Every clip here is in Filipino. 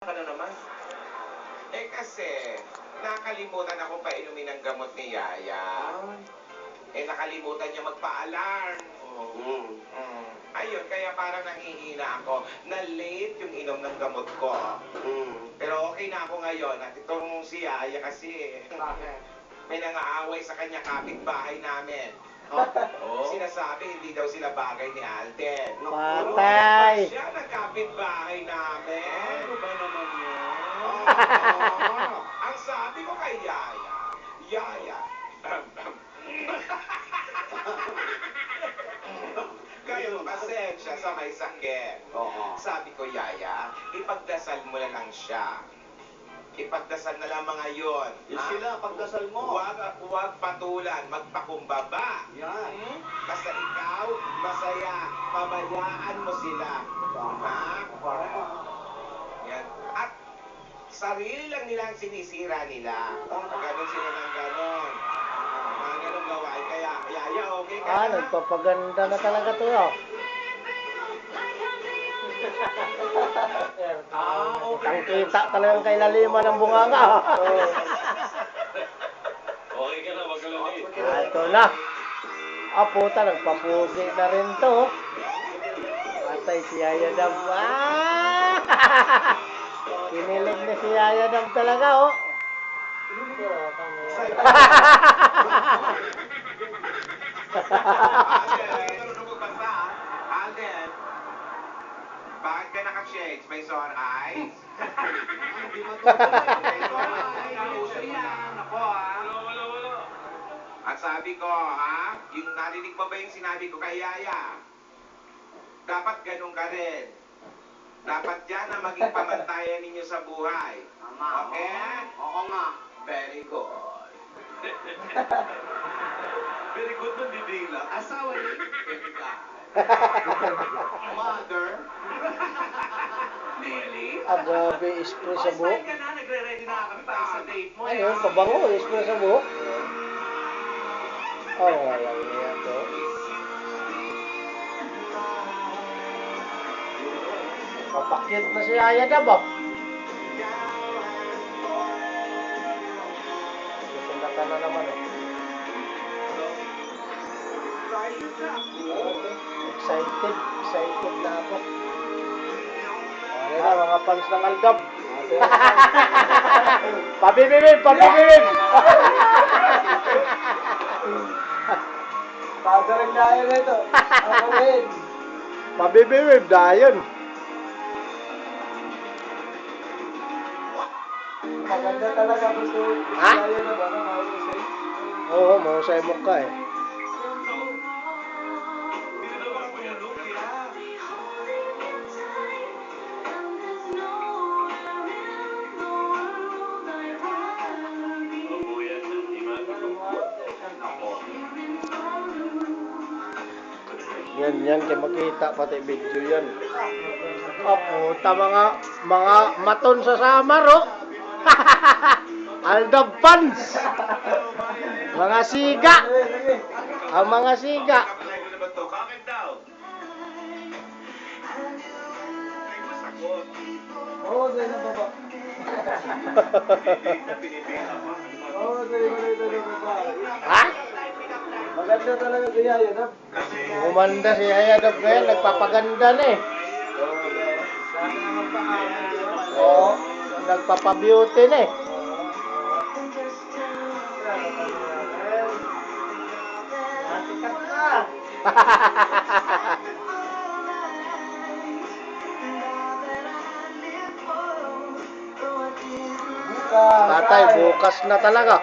ka na naman. Eh kasi, nakalimutan akong painumin ng gamot ni Yaya. Eh nakalimutan niya magpa-alarm. Mm. Mm. Ayun, kaya parang nangihina ako na late yung inom ng gamot ko. Mm. Pero okay na ako ngayon at itong si Yaya kasi Bakit? may nangaaway sa kanya kapitbahay namin. Oh. Sinasabi hindi daw sila bagay ni Alden. Patay. Siya ng kapitbahay namin. Ano ba naman yun? Oo. Ang sabi ko kay Yaya, Yaya, kayo pasensya sa may sakit. Oo. Sabi ko, Yaya, ipagdasal mo na lang siya. Ipagdasal na lang mga yun. Yung ha? sila, pagdasal mo. Huwag, huwag patulan, magpakumbaba. Yan. Hmm? Basta ikaw, masaya, pabayaan mo sila. Ha? Yan. Sarili lang nila ang sinisira nila. Ganon sila ng ganon. Mga ganong gawain. Kaya, Yaya, okay ka Ah, na? nagpapaganda na talaga to. Oh. Ah, Kitang kita talagang kailaliman ng bunganga. Okay ka na, wag ka lang eh. Ah, ito na. Ah, puta, nagpapugi na rin to. oh. Patay si Yaya Dam. Ah! Na si Yaya Dam talaga, oh. Bakit ka naka-shades? May sore eyes? Hindi mo. At sabi ko, ha? Yung narinig mo ba yung sinabi ko kay Yaya? Dapat ganun ka rin. Dapat yan ang maging pamantayan ninyo sa buhay. Okay? Oo nga. Very good. Very good nun, didila. Asawa ni Mother. Really? Ah, grabe, spray sa buhok. ka na, nagre-ready na kami para sa date mo. Ayun, pabango, spray sa buhok. Oh, walang niya to. Papakyut na si Yaya Dam, oh. Susundan na naman, oh. Excited, excited na ako. Ano na, mga fans ng Aldab. pabibibib, pabibibib! Pagaling tayo na ito. Ako rin. pabibibib, Maganda talaga gusto. Ha? Oo, eh. Yan, yan, kay makita pati video yan. Oh, puta mga, mga maton sa samar, oh. Aldab fans. Mga siga. Ang mga siga. Oo, dahil na baba. Oo, dahil mo na ito na baba. ha? Maganda talaga si Yaya, no? Umanda si Ayadab ngayon, nagpapaganda na eh. Oo, nagpapabeauty na eh. Tatay, bukas na talaga.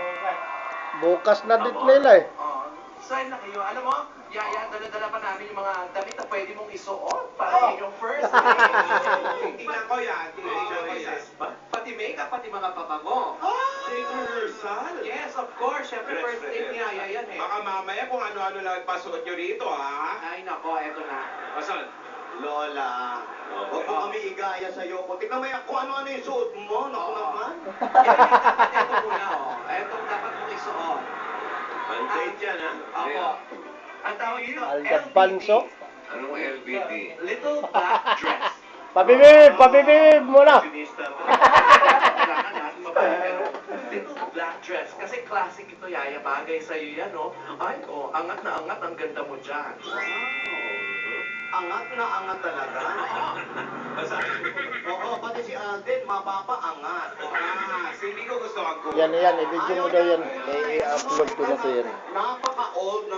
Bukas na dit nila eh. Oh, sign na kayo. Alam mo, yaya, dala-dala pa namin yung mga damit na pwede mong isuot para Oh. yung first date. Tingnan ko yan. Tingnan ko yan. Pati makeup, pati mga pabango. Take rehearsal. Yes, of course. Siyempre, first date ni Yaya yan eh. Baka mamaya kung ano-ano lang pasuot nyo rito, ha? Ay, nako, eto na. Asan? Lola, huwag mo kami igaya sa'yo ko. Tingnan mo yan kung ano-ano yung suot mo. Naku naman. Ito muna, oh. Ito dapat mong isuot. Ang date yan, ha? Ako. Ang tawag dito, Aldab Panso. Anong LBD? Little black dress. Pabibib, pabibib muna. Fashionista. Kailangan natin. Black dress. Kasi classic ito, Yaya. Bagay sa'yo yan, no? Ay, oh, angat na angat. Ang ganda mo dyan. Angat na angat talaga. Oo, pati si Alden, mapapaangat. Ah, hindi ko gusto ang Yan, yan, i-video mo daw yan. I-upload ko na yan. Napaka-old gusto